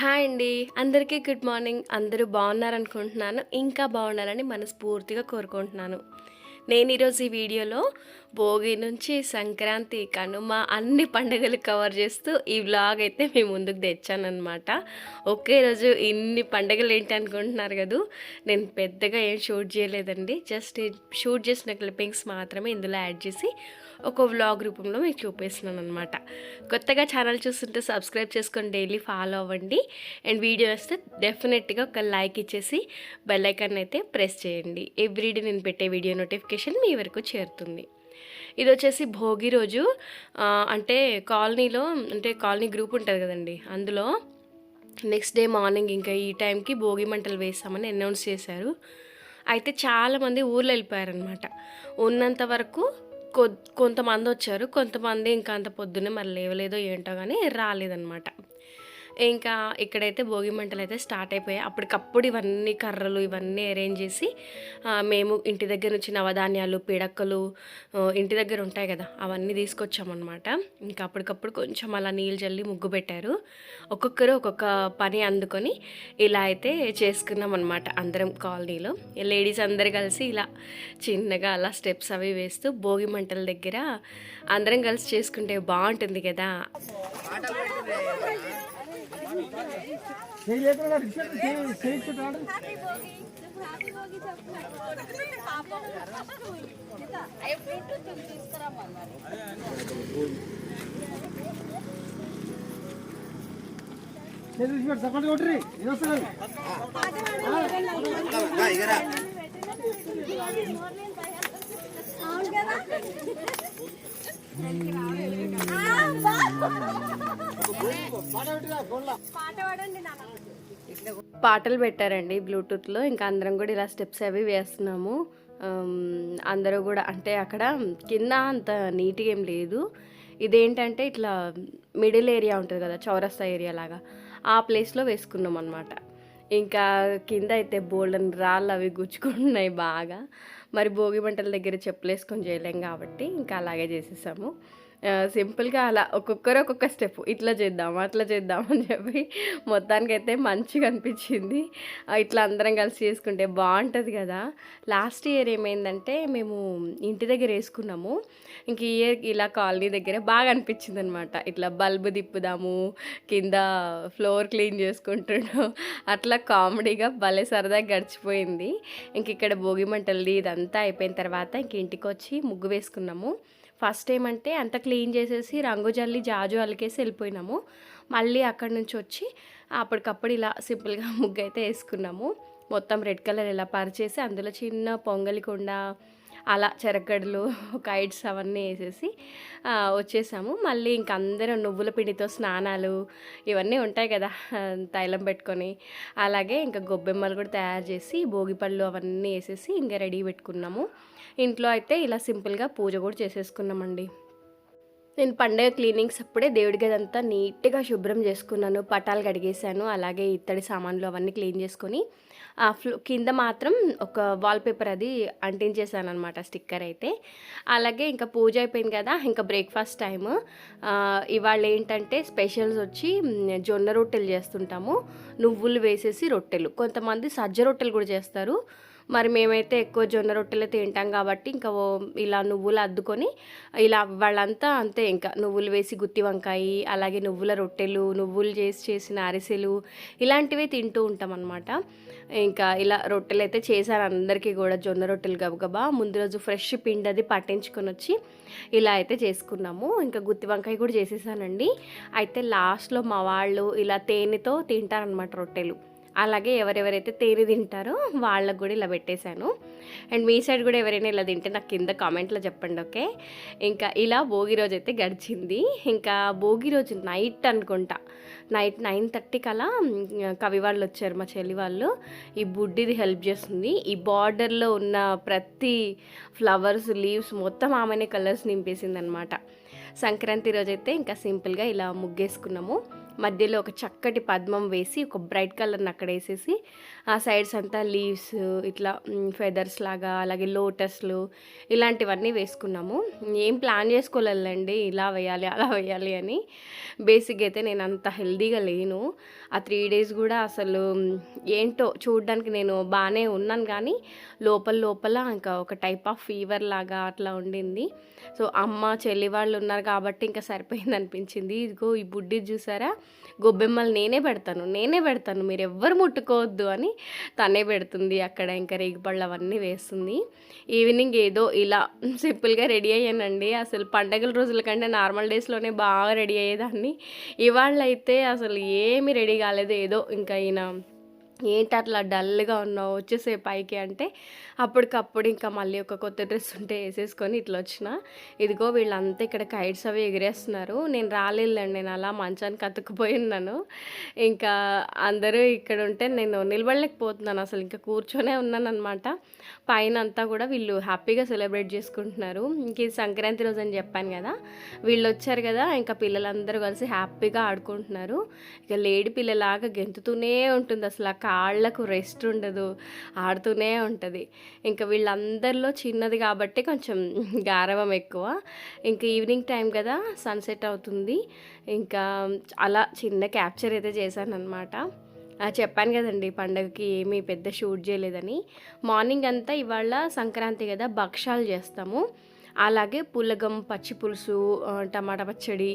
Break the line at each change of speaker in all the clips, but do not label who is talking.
Hi అండి. అందరికీ good morning. అందరూ బాగున్నారనుకుంటున్నాను. ఇంకా బాగున్నారని మనస్ఫూర్తిగా కోరుకుంటున్నాను. నేను ఈరోజు ఈ వీడియోలో భోగి నుంచి సంక్రాంతి కనుమ అన్ని పండుగలు కవర్ చేస్తూ ఈ వ్లాగ్ అయితే మేము ముందుకు తెచ్చానమాట ఒకే రోజు ఇన్ని పండుగలు ఏంటి అనుకుంటున్నారు కదా? నేను పెద్దగా ఏం షూట్ చేయలేదండి. జస్ట్ షూట్ చేసిన క్లిప్పింగ్స్ మాత్రమే ఇందులో యాడ్ చేసి ఒక వ్లాగ్ రూపంలో మీకు చూపిస్తున్నాను అనమాట కొత్తగా ఛానల్ చూస్తుంటే సబ్స్క్రైబ్ చేసుకొని డైలీ ఫాలో అవ్వండి. అండ్ వీడియో వస్తే డెఫినెట్గా ఒక లైక్ ఇచ్చేసి బెల్లైకాన్ అయితే ప్రెస్ చేయండి. ఎవ్రీడే నేను పెట్టే వీడియో నోటిఫికేషన్ మీ వరకు చేరుతుంది. ఇది వచ్చేసి భోగి రోజు. అంటే కాలనీలో అంటే కాలనీ గ్రూప్ ఉంటుంది కదండి. అందులో నెక్స్ట్ డే మార్నింగ్ ఇంకా ఈ టైంకి భోగి మంటలు వేస్తామని అనౌన్స్ చేశారు. అయితే చాలామంది ఊర్లో వెళ్ళిపోయారనమాట ఉన్నంత వరకు కొంతమంది వచ్చారు కొంతమంది ఇంకా అంత పొద్దున్నే మరి లేవలేదో ఏంటో కానీ రాలేదన్నమాట. ఇంకా ఇక్కడైతే భోగి మంటలు అయితే స్టార్ట్ అయిపోయాయి. అప్పటికప్పుడు ఇవన్నీ కర్రలు ఇవన్నీ అరేంజ్ చేసి మేము ఇంటి దగ్గర నుంచి నవధాన్యాలు పిడక్కలు ఇంటి దగ్గర ఉంటాయి కదా అవన్నీ తీసుకొచ్చామన్నమాట. ఇంకా అప్పటికప్పుడు కొంచెం అలా నీళ్ళు చల్లి ముగ్గు పెట్టారు. ఒక్కొక్కరు ఒక్కొక్క పని అందుకొని ఇలా అయితే చేసుకున్నాం అనమాట అందరం కాలనీలో. లేడీస్ అందరు కలిసి ఇలా చిన్నగా అలా స్టెప్స్ అవి వేస్తూ భోగి మంటల దగ్గర అందరం కలిసి చేసుకుంటే బాగుంటుంది కదా.
చేయి లేకుండా రిక్షా చేయి చేయించుకుంటాడు చేయి తీసుకొని సపోర్ట్ కొట్టురి ఇది వస్తుంది అవును కదా
పాటలు పెట్టారండి బ్లూటూత్లో. ఇంకా అందరం కూడా ఇలా స్టెప్స్ అవి వేస్తున్నాము. అందరూ కూడా అంటే అక్కడ కింద అంత నీట్గా ఏం లేదు. ఇదేంటంటే ఇట్లా మిడిల్ ఏరియా ఉంటుంది కదా చౌరస్తా ఏరియా లాగా. ఆ ప్లేస్లో వేసుకున్నాం అనమాట ఇంకా కింద అయితే బోల్డన్ రాళ్ళు అవి గుచ్చుకుంటున్నాయి బాగా. మరి భోగి మంటల దగ్గర చెప్పులు వేసుకొని చేయలేం కాబట్టి ఇంకా అలాగే చేసేసాము. సింపుల్గా అలా ఒక్కొక్కరు ఒక్కొక్క స్టెప్. ఇట్లా చేద్దాం అట్లా చేద్దాం అని చెప్పి మొత్తానికైతే మంచిగా అనిపించింది. ఇట్లా అందరం కలిసి చేసుకుంటే బాగుంటుంది కదా. లాస్ట్ ఇయర్ ఏమైందంటే మేము ఇంటి దగ్గర వేసుకున్నాము. ఇంక ఇయర్ ఇలా కాలనీ దగ్గర బాగా అనిపించింది అనమాట ఇట్లా బల్బు తిప్పుదాము కింద ఫ్లోర్ క్లీన్ చేసుకుంటున్నాం అట్లా కామెడీగా భలే సరదాగా గడిచిపోయింది. ఇంక ఇక్కడ భోగి మంటలది ఇదంతా అయిపోయిన తర్వాత ఇంక ఇంటికి వచ్చి ముగ్గు వేసుకున్నాము. ఫస్ట్ ఏమంటే అంత క్లీన్ చేసేసి రంగు జల్లి జాజు అలికేసి వెళ్ళిపోయినాము. మళ్ళీ అక్కడి నుంచి వచ్చి అప్పటికప్పుడు ఇలా సింపుల్గా ముగ్గు అయితే వేసుకున్నాము. మొత్తం రెడ్ కలర్ ఇలా పరిచేసి అందులో చిన్న పొంగలి కొండ అలా చెరగడలు కైట్స్ అవన్నీ వేసేసి వచ్చేసాము. మళ్ళీ ఇంక అందరం నువ్వుల పిండితో స్నానాలు ఇవన్నీ ఉంటాయి కదా తైలం పెట్టుకొని. అలాగే ఇంకా గొబ్బెమ్మలు కూడా తయారు చేసి భోగిపళ్ళు అవన్నీ వేసేసి ఇంకా రెడీ పెట్టుకున్నాము. ఇంట్లో అయితే ఇలా సింపుల్గా పూజ కూడా చేసేసుకున్నామండి. నేను పండగ క్లీనింగ్స్ అప్పుడే దేవుడి గది అంతా నీట్గా శుభ్రం చేసుకున్నాను. పటాలు కడిగేశాను. అలాగే ఇత్తడి సామాన్లు అవన్నీ క్లీన్ చేసుకొని ఫ్లో కింద మాత్రం ఒక వాల్పేపర్ అది అంటించేసాను అనమాట స్టిక్కర్ అయితే. అలాగే ఇంకా పూజ అయిపోయింది కదా ఇంకా బ్రేక్ఫాస్ట్ టైం ఇవాళ ఏంటంటే స్పెషల్స్ వచ్చి జొన్న రొట్టెలు చేస్తుంటాము నువ్వులు వేసేసి రొట్టెలు. కొంతమంది సజ్జ రొట్టెలు కూడా చేస్తారు. మరి మేమైతే ఎక్కువ జొన్న రొట్టెలు తింటాం కాబట్టి ఇంకా ఓ ఇలా నువ్వులు అద్దుకొని ఇలా వాళ్ళంతా అంతే ఇంకా నువ్వులు వేసి గుత్తి వంకాయ అలాగే నువ్వుల రొట్టెలు నువ్వులు చేసి చేసిన అరిసెలు ఇలాంటివే తింటూ ఉంటాం అనమాట ఇంకా ఇలా రొట్టెలు అయితే చేశారు అందరికీ కూడా జొన్న రొట్టెలు గబగబా. ముందు రోజు ఫ్రెష్ పిండి అది పట్టించుకొని వచ్చి ఇలా అయితే చేసుకున్నాము. ఇంకా గుత్తి వంకాయ కూడా చేసేసానండి. అయితే లాస్ట్లో మా వాళ్ళు ఇలా తేనెతో తింటారనమాట రొట్టెలు. అలాగే ఎవరెవరైతే తేరి తింటారో వాళ్ళకు కూడా ఇలా పెట్టేశాను. అండ్ మీ సైడ్ కూడా ఎవరైనా ఇలా తింటే నాకు కింద కామెంట్లో చెప్పండి ఓకే? ఇంకా ఇలా భోగి రోజు అయితే గడిచింది. ఇంకా భోగి రోజు నైట్ అనుకుంటా. నైట్ నైన్ థర్టీకి కలా కవి వాళ్ళు వచ్చారు మా చెల్లి వాళ్ళు. ఈ బుడ్డిది హెల్ప్ చేస్తుంది. ఈ బార్డర్లో ఉన్న ప్రతి ఫ్లవర్స్ లీవ్స్ మొత్తం ఆమెనే కలర్స్ నింపేసింది అనమాట సంక్రాంతి రోజైతే ఇంకా సింపుల్గా ఇలా ముగ్గేసుకున్నాము. మధ్యలో ఒక చక్కటి పద్మం వేసి ఒక బ్రైట్ కలర్ని అక్కడ వేసేసి ఆ సైడ్స్ అంతా లీవ్స్ ఇట్లా ఫెదర్స్ లాగా అలాగే లోటస్లు ఇలాంటివన్నీ వేసుకున్నాము. ఏం ప్లాన్ చేసుకోలేదండి ఇలా వేయాలి అలా వేయాలి అని. బేసిక్ అయితే నేను అంత హెల్దీగా లేను. ఆ త్రీ డేస్ కూడా అసలు ఏంటో చూడడానికి నేను బాగానే ఉన్నాను కానీ లోపల లోపల ఇంకా ఒక టైప్ ఆఫ్ ఫీవర్ లాగా అట్లా ఉండింది. సో అమ్మ చెల్లి వాళ్ళు ఉన్నారు కాబట్టి ఇంకా సరిపోయింది అనిపించింది ఇదిగో ఈ బుడ్డి చూసారా? గొబ్బెమ్మలు నేనే పెడతాను నేనే పెడతాను మీరు ఎవ్వరు ముట్టుకోవద్దు అని తనే పెడుతుంది అక్కడ ఇంకా రేగిపళ్ళు అవన్నీ వేస్తుంది. ఈవినింగ్ ఏదో ఇలా సింపుల్గా రెడీ అయ్యానండి. అసలు పండగల రోజుల కంటే నార్మల్ డేస్లోనే బాగా రెడీ అయ్యేదాన్ని. ఇవాళ అయితే అసలు ఏమీ రెడీ కాలేదు. ఏదో ఇంకా ఈయన ఏంటి అట్లా డల్గా ఉన్నావు? వచ్చేసే పైకి అంటే అప్పటికప్పుడు ఇంకా మళ్ళీ ఒక కొత్త డ్రెస్ ఉంటే వేసేసుకొని ఇట్లా వచ్చిన. ఇదిగో వీళ్ళంతా ఇక్కడ కైట్స్ అవి ఎగిరేస్తున్నారు. నేను రాలేదండి నేను అలా మంచానికి అతుక్కుపోయి ఉన్నాను ఇంకా అందరూ ఇక్కడ ఉంటే నేను నిలబడలేకపోతున్నాను అసలు ఇంకా కూర్చొనే ఉన్నాను అనమాట పైన అంతా కూడా వీళ్ళు హ్యాపీగా సెలబ్రేట్ చేసుకుంటున్నారు. ఇంక ఇది సంక్రాంతి రోజు అని చెప్పాను కదా వీళ్ళు వచ్చారు కదా ఇంకా పిల్లలందరూ కలిసి హ్యాపీగా ఆడుకుంటున్నారు. ఇక లేడి పిల్లలాగా గెంతుతూనే ఉంటుంది అసలు ఆ కాళ్ళకు రెస్ట్ ఉండదు ఆడుతూనే ఉంటుంది. ఇంకా వీళ్ళందరిలో చిన్నది కాబట్టి కొంచెం గారవం ఎక్కువ. ఇంకా ఈవినింగ్ టైం కదా సన్సెట్ అవుతుంది. ఇంకా అలా చిన్న క్యాప్చర్ అయితే చేశాను అనమాట చెప్పాను కదండి పండగకి ఏమీ పెద్ద షూట్ చేయలేదని. మార్నింగ్ అంతా ఇవాళ సంక్రాంతి కదా భక్షాలు చేస్తాము. అలాగే పులగం పచ్చి పులుసు టమాటా పచ్చడి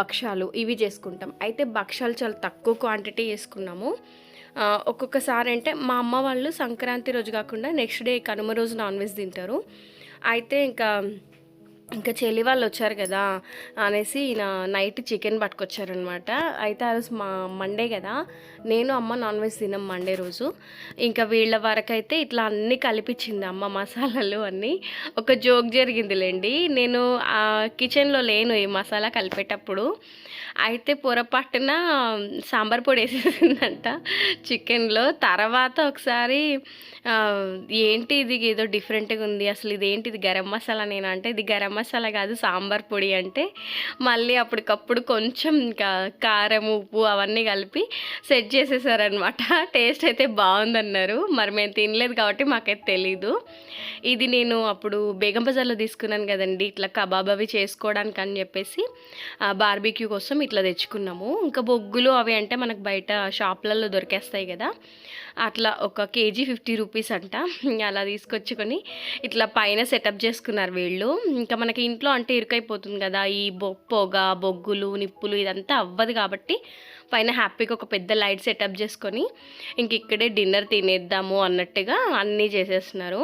భక్షాలు ఇవి చేసుకుంటాం. అయితే భక్షాలు చాలా తక్కువ క్వాంటిటీ చేసుకున్నాము ఒక్కొక్కసారి అంటే మా అమ్మ వాళ్ళు సంక్రాంతి రోజు కాకుండా నెక్స్ట్ డే కనుమ రోజు నాన్ వెజ్ తింటారు. అయితే ఇంకా ఇంకా చెల్లి వాళ్ళు వచ్చారు కదా అనేసి నా నైట్ చికెన్ పట్టుకొచ్చారనమాట. అయితే ఆ రోజు మా మండే కదా నేను అమ్మ నాన్ వెజ్ తినం మండే రోజు. ఇంకా వీళ్ళ వరకైతే ఇట్లా అన్నీ కలిపించింది అమ్మ మసాలాలు అన్నీ. ఒక జోక్ జరిగిందిలేండి. నేను ఆ కిచెన్లో లేను ఈ మసాలా కలిపేటప్పుడు. అయితే పొరపాటున సాంబార్ పొడి వేసేసిందంట చికెన్లో. తర్వాత ఒకసారి ఏంటి ఇది ఏదో డిఫరెంట్గా ఉంది అసలు ఇది ఏంటి ఇది గరం మసాలా నేను అంటే ఇది గరం మసాలా కాదు సాంబార్ పొడి అంటే మళ్ళీ అప్పటికప్పుడు కొంచెం ఇంకా కారం ఉప్పు అవన్నీ కలిపి సెట్ చేసేసారనమాట టేస్ట్ అయితే బాగుందన్నారు మరి మేము తినలేదు కాబట్టి మాకైతే తెలీదు. ఇది నేను అప్పుడు బేగం బజార్లో తీసుకున్నాను కదండి ఇట్లా కబాబ్ అవి చేసుకోవడానికి అని చెప్పేసి బార్బీక్యూ కోసం ఇట్లా తెచ్చుకున్నాము. ఇంకా బొగ్గులు అవి అంటే మనకు బయట షాప్లలో దొరికేస్తాయి కదా. అట్లా ఒక కేజీ ఫిఫ్టీ రూపీస్ అంట. అలా తీసుకొచ్చుకొని ఇట్లా పైన సెటప్ చేసుకున్నారు వీళ్ళు. ఇంకా మనకి ఇంట్లో అంటే ఇరుకైపోతుంది కదా. ఈ బొ పొగ బొగ్గులు నిప్పులు ఇదంతా అవ్వదు కాబట్టి పైన హ్యాపీగా ఒక పెద్ద లైట్ సెటప్ చేసుకొని ఇంక ఇక్కడే డిన్నర్ తినేద్దాము అన్నట్టుగా అన్నీ చేసేస్తున్నారు.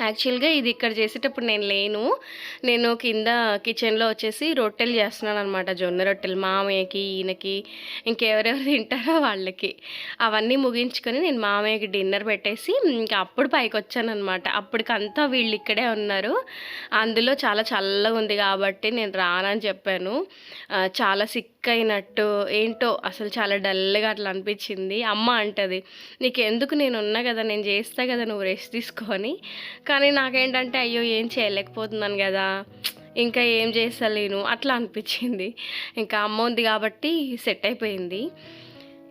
యాక్చువల్గా ఇది ఇక్కడ చేసేటప్పుడు నేను లేను. నేను కింద కిచెన్లో వచ్చేసి రొట్టెలు చేస్తున్నాను అనమాట జొన్న రొట్టెలు మామయ్యకి ఈయనకి ఇంకెవరెవరు తింటారో వాళ్ళకి. అవన్నీ ముగించుకొని నేను మామయ్యకి డిన్నర్ పెట్టేసి ఇంకా అప్పుడు పైకి వచ్చాను అనమాట అప్పటికంతా వీళ్ళు ఇక్కడే ఉన్నారు. అందులో చాలా చల్లగా ఉంది కాబట్టి నేను రానని చెప్పాను. చాలా సిక్ అయినట్టు ఏంటో అసలు చాలా డల్గా అట్లా అనిపించింది. అమ్మ అంటది నీకు ఎందుకు నేను ఉన్నా కదా నేను చేస్తా కదా నువ్వు రెస్ట్ తీసుకొని. కానీ నాకేంటంటే అయ్యో ఏం చేయలేకపోతున్నాను కదా ఇంకా ఏం చేస్తలేను అట్లా అనిపించింది. ఇంకా అమ్మ ఉంది కాబట్టి సెట్ అయిపోయింది.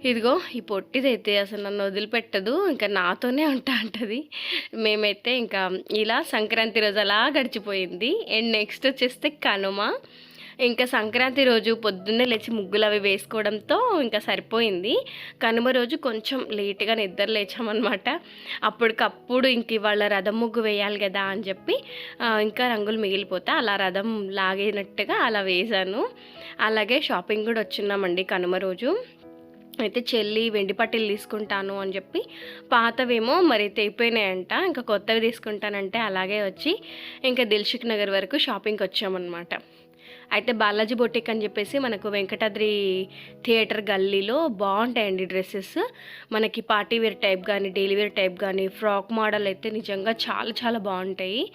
ఇదిగో ఈ పొట్టిదైతే అసలు నన్ను వదిలిపెట్టదు ఇంకా నాతోనే ఉంటా అంటది. మేమైతే ఇంకా ఇలా సంక్రాంతి రోజు అలా గడిచిపోయింది. అండ్ నెక్స్ట్ వచ్చేస్తే కనుమ. ఇంకా సంక్రాంతి రోజు పొద్దున్నే లేచి ముగ్గులు అవి వేసుకోవడంతో ఇంకా సరిపోయింది. కనుమ రోజు కొంచెం లేట్గా నిద్ర లేచామన్నమాట. అప్పటికప్పుడు ఇంక ఇవాళ రథం ముగ్గు వేయాలి కదా అని చెప్పి ఇంకా రంగులు మిగిలిపోతే అలా రథం లాగినట్టుగా అలా వేశాను. అలాగే షాపింగ్ కూడా వచ్చిన్నామండి కనుమ రోజు. అయితే చెల్లి వెండి పట్టీలు తీసుకుంటాను అని చెప్పి పాతవేమో మరి తెగిపోయినాయంట ఇంకా కొత్తవి తీసుకుంటానంటే అలాగే వచ్చి ఇంకా దిల్షుక్ నగర్ వరకు షాపింగ్కి వచ్చామన్నమాట. అయితే బాలాజీ బొటిక్ అని చెప్పేసి మనకు వెంకటాద్రి థియేటర్ గల్లీలో బాగుంటాయండి డ్రెస్సెస్. మనకి పార్టీ వేర్ టైప్ కానీ డైలీ వేర్ టైప్ కానీ ఫ్రాక్ మోడల్ అయితే నిజంగా చాలా చాలా బాగుంటాయి.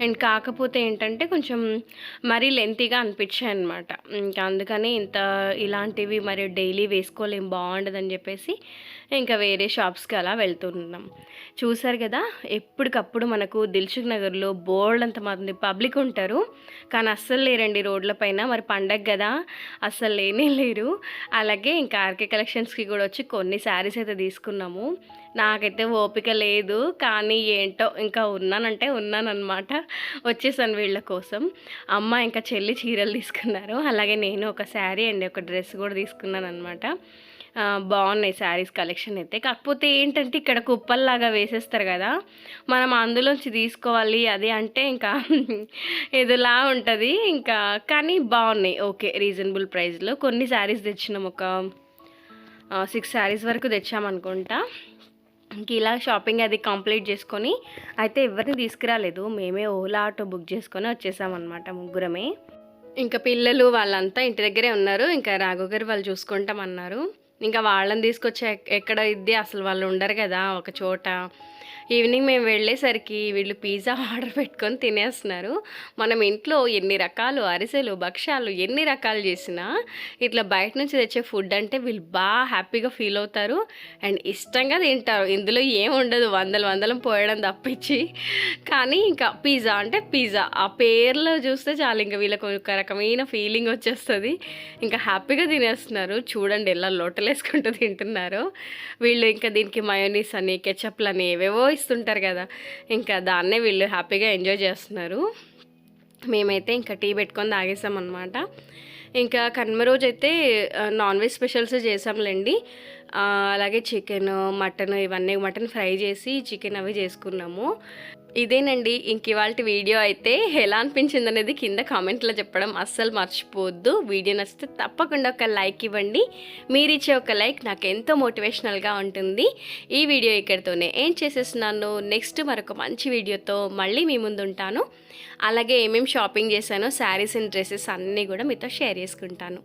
అండ్ కాకపోతే ఏంటంటే కొంచెం మరీ లెంతీగా అనిపించాయి అనమాట ఇంకా అందుకని ఇంత ఇలాంటివి మరి డైలీ వేసుకోలేం బాగుండదని చెప్పేసి ఇంకా వేరే షాప్స్కి అలా వెళ్తున్నాం. చూసారు కదా ఎప్పటికప్పుడు మనకు దిల్సుఖ్ నగర్లో బోల్డ్ అంత మంది పబ్లిక్ ఉంటారు. కానీ అస్సలు లేరండి రోడ్లపైన మరి పండగ కదా అస్సలు లేనే లేరు. అలాగే ఇంకా ఆర్కే కలెక్షన్స్కి కూడా వచ్చి కొన్ని శారీస్ అయితే తీసుకున్నాము. నాకైతే ఓపిక లేదు కానీ ఏంటో ఇంకా ఉన్నానంటే ఉన్నానన్నమాట. వచ్చేసాను వీళ్ళ కోసం. అమ్మ ఇంకా చెల్లి చీరలు తీసుకున్నారు. అలాగే నేను ఒక శారీ అండి ఒక డ్రెస్ కూడా తీసుకున్నాను అనమాట బాగున్నాయి శారీస్ కలెక్షన్ అయితే. కాకపోతే ఏంటంటే ఇక్కడ కుప్పల్లాగా వేసేస్తారు కదా మనం అందులోంచి తీసుకోవాలి అది అంటే ఇంకా ఏదోలా ఉంటుంది. ఇంకా కానీ బాగున్నాయి. ఓకే రీజనబుల్ ప్రైస్లో కొన్ని శారీస్ తెచ్చినాం ఒక సిక్స్ శారీస్ వరకు తెచ్చామనుకుంటా ఇంక ఇలా షాపింగ్ అది కంప్లీట్ చేసుకొని అయితే ఎవరిని తీసుకురాలేదు. మేమే ఓలా ఆటో బుక్ చేసుకొని వచ్చేసామన్నమాట ముగ్గురమే. ఇంకా పిల్లలు వాళ్ళంతా ఇంటి దగ్గరే ఉన్నారు. ఇంకా రాఘవ్ గారు వాళ్ళు చూసుకుంటామన్నారు ఇంకా వాళ్ళని తీసుకొచ్చి ఎక్కడ ఇద్ది అసలు వాళ్ళు ఉండరు కదా ఒక చోట. ఈవినింగ్ మేము వెళ్ళేసరికి వీళ్ళు పిజ్జా ఆర్డర్ పెట్టుకొని తినేస్తున్నారు. మనం ఇంట్లో ఎన్ని రకాలు అరిసెలు భక్ష్యాలు ఎన్ని రకాలు చేసినా ఇట్లా బయట నుంచి తెచ్చే ఫుడ్ అంటే వీళ్ళు బాగా హ్యాపీగా ఫీల్ అవుతారు. అండ్ ఇష్టంగా తింటారు. ఇందులో ఏం ఉండదు. వందలు వందలం పోయడం తప్పించి. కానీ ఇంకా పిజ్జా అంటే పిజ్జా. ఆ పేర్లో చూస్తే చాలు ఇంకా వీళ్ళకు ఒక రకమైన ఫీలింగ్ వచ్చేస్తుంది. ఇంకా హ్యాపీగా తినేస్తున్నారు. చూడండి ఎలా లోటలేసుకుంటూ తింటున్నారు. వీళ్ళు ఇంకా దీనికి మయోనీస్ అని కెచప్లు అని ఏవేవో ఇస్తుంటారు కదా. ఇంకా దాన్నే వీళ్ళు హ్యాపీగా ఎంజాయ్ చేస్తున్నారు. మేమైతే ఇంకా టీ పెట్టుకొని తాగేసాం అనమాట ఇంకా కనుమ రోజు అయితే నాన్ వెజ్ స్పెషల్స్ చేసాంలేండి. అలాగే చికెన్ మటన్ ఇవన్నీ మటన్ ఫ్రై చేసి చికెన్ అవి చేసుకున్నాము. ఇదేనండి ఇంక ఇవాళ వీడియో అయితే ఎలా అనిపించింది అనేది కింద కామెంట్లో చెప్పడం అస్సలు మర్చిపోవద్దు. వీడియో నచ్చితే తప్పకుండా ఒక లైక్ ఇవ్వండి. మీరు ఇచ్చే ఒక లైక్ నాకు ఎంతో మోటివేషనల్గా ఉంటుంది. ఈ వీడియో ఇక్కడితోనే ఏం చేసేస్తున్నాను. నెక్స్ట్ మరొక మంచి వీడియోతో మళ్ళీ మీ ముందు ఉంటాను. అలాగే ఏమేమి షాపింగ్ చేశానో శారీస్ అండ్ డ్రెస్సెస్ అన్నీ కూడా మీతో షేర్ చేసుకుంటాను.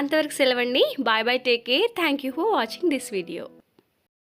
అంతవరకు సెలవండి. Bye bye take care. Thank you for watching this video.